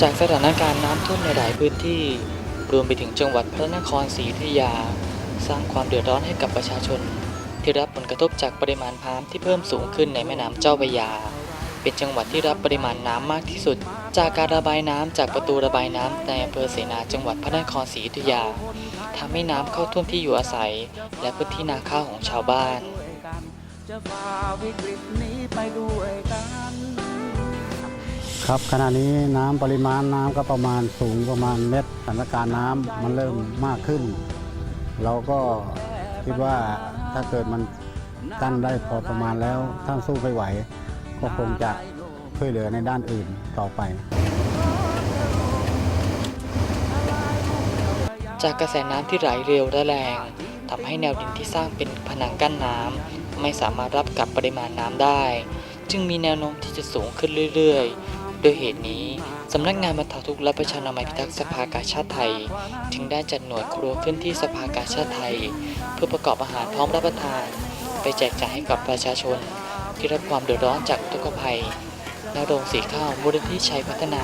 จากสถานการณ์น้ำท่วมในหลายพื้นที่ รวมไปถึงจังหวัดพระนครศรีอยุธยา สร้างความเดือดร้อนให้กับประชาชน ที่รับผลกระทบจากปริมาณน้ำที่เพิ่มสูงขึ้นในแม่น้ำเจ้าพระยา เป็นจังหวัดที่รับปริมาณน้ำมากที่สุด จากการระบายน้ำจากประตูระบายน้ำในอำเภอเสนาจังหวัดพระนครศรีอยุธยาทำให้น้ำเข้าท่วมที่อยู่อาศัย และพื้นที่นาข้าวของชาวบ้านจะฝ่าวิกฤตนี้ไปด้วยกัน ครับขณะนี้น้ำปริมาณน้ำก็ประมาณสูงประมาณเม็ดสถานการณ์น้ำมันเริ่มมากขึ้น เราก็คิดว่าถ้าเกิดมันกั้นได้พอประมาณแล้วถ้าสู้ไม่ไหว ก็คงจะช่วยเหลือในด้านอื่นต่อไป จากกระแสน้ำที่ไหลเร็วและแรงทำให้แนวดินที่สร้างเป็นผนังกั้นน้ำไม่สามารถรับกับปริมาณน้ำได้ จึงมีแนวโน้มที่จะสูงขึ้นเรื่อยๆ โดยเหตุนี้ สำนักงานบรรเทาทุกข์และประชานามัยพิทักษ์สภากาชาติไทย จึงได้จัดหน่วยครัวขึ้นที่สภากาชาติไทย เพื่อประกอบอาหารพร้อมรับประทาน ไปแจกจ่ายให้กับประชาชน ที่รับความเดือดร้อนจากอุกภัยณโรงสีข้าวมูลนิธิชัยพัฒนา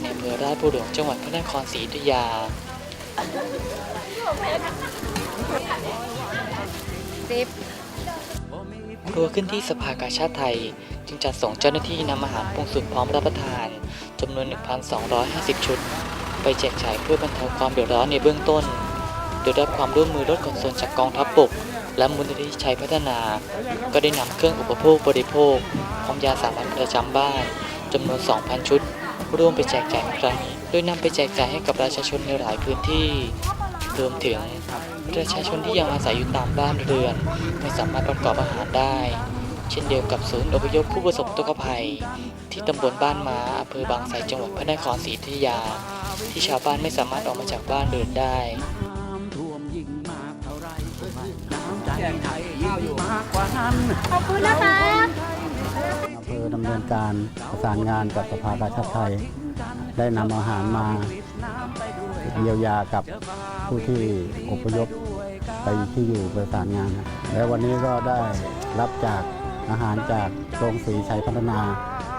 ในอำเภอราชบุรีจังหวัดพระนครศรีอยุธยาครัวขึ้นที่สภากาชาติไทย จึงจัดส่งเจ้าหน้าที่นำอาหารปรุงสุกพร้อมรับประทานจำนวน 1,250 ชุด ไปแจกจ่ายเพื่อบรรเทาความเดือดร้อนในเบื้องต้น โดยได้รับความร่วมมือรถขนส่งจากกองทัพบกและมูลนิธิชัยพัฒนา ก็ได้นำเครื่องอุปโภคบริโภคพร้อมยาสามัญประจำบ้านจำนวน 2,000 ชุด ร่วมไปแจกจ่ายในครั้งนี้โดยนำไปแจกจ่ายให้กับประชาชนในหลายพื้นที่ รวมถึงประชาชนที่ยังอาศัยอยู่ตามบ้านเรือน ไม่สามารถประกอบอาหารได้ เช่นเดียวกับศูนย์อพยพผู้ประสบอุทกภัย ที่ตำบลบ้านม้าอำเภอบางไทรจังหวัดพระนครศรีอยุธยา ที่ชาวบ้านไม่สามารถออกมาจากบ้านเรือนได้น้ำท่วมยิ่งมากเท่าไรน้ำใจไทยยิ่งมากกว่านั้นขอบคุณนะคะอำเภอดำเนินการประสานงานกับสภากาชาติไทย ได้นำอาหารมาเยียวยากับผู้ที่อพยพไปที่อยู่ประสานงานนะและวันนี้ก็ได้รับจาก อาหารจากโรงสีชัยพัฒนา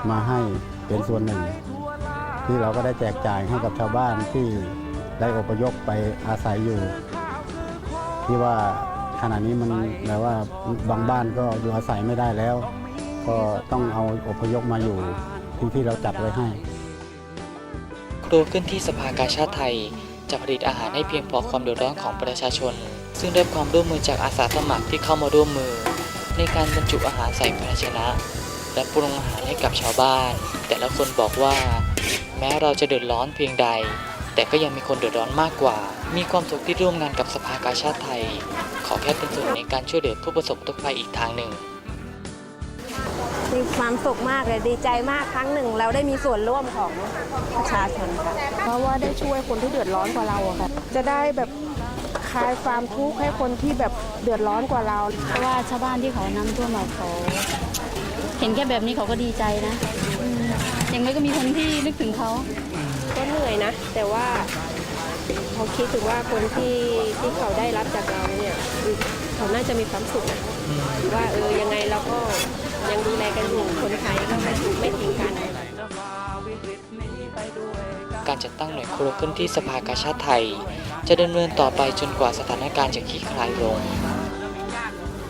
มาให้เป็นส่วนหนึ่ง ที่เราก็ได้แจกจ่ายให้กับชาวบ้านที่ได้อพยพไปอาศัยอยู่ ที่ว่าขณะนี้มันแปลว่าบางบ้านก็อยู่อาศัยไม่ได้แล้ว ก็ต้องเอาอพยพมาอยู่ที่ที่เราจัดไว้ให้ครัวขึ้นที่สภากาชาติไทยจะผลิตอาหารให้เพียงพอความเดือดร้อนของประชาชน ซึ่งได้ความร่วมมือจากอาสาสมัครที่เข้ามาร่วมมือ ในการบรรจุอาหารใส่ภาชนะ และปรุงอาหารให้กับชาวบ้าน แต่ละคนบอกว่า แม้เราจะเดือดร้อนเพียงใด แต่ก็ยังมีคนเดือดร้อนมากกว่า มีความสุขที่ร่วมงานกับสภากาชาติไทย ขอแค่เป็นส่วนหนึ่งในการช่วยเหลือผู้ประสบอุทกภัยอีกทางหนึ่งมีความสุขมากเลยดีใจมากครั้งหนึ่ง เราได้มีส่วนร่วมของประชาชนค่ะเพราะว่าได้ช่วยคนที่เดือดร้อนกว่าเราอะค่ะจะได้แบบ คลายความทุกข์ให้คนที่แบบเดือดร้อนกว่าเรา เพราะว่าชาวบ้านที่เขาน้ำท่วมมาเขาเห็นแค่แบบนี้เขาก็ดีใจนะอืมอย่างน้อยก็มีคนที่นึกถึงเขา ก็เหนื่อยนะ แต่ว่าเขาคิดถึงว่าคนที่ที่เขาได้รับจากเราเนี่ยเขาน่าจะมีความสุขนะว่าเออยังไงเราก็ยังดูแลกันอยู่คนไทยก็ไม่ไม่ทิ้งกันจะฝ่าวิกฤตนี้ไปด้วยกันการจัดตั้งหน่วยครัวขึ้นที่สภากาชาติไทย จะดำเนินต่อไปจนกว่าสถานการณ์จะคลี่คลายลง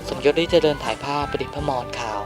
สมยศได้เจริญถ่ายภาพประดิษฐ์พมรข่าว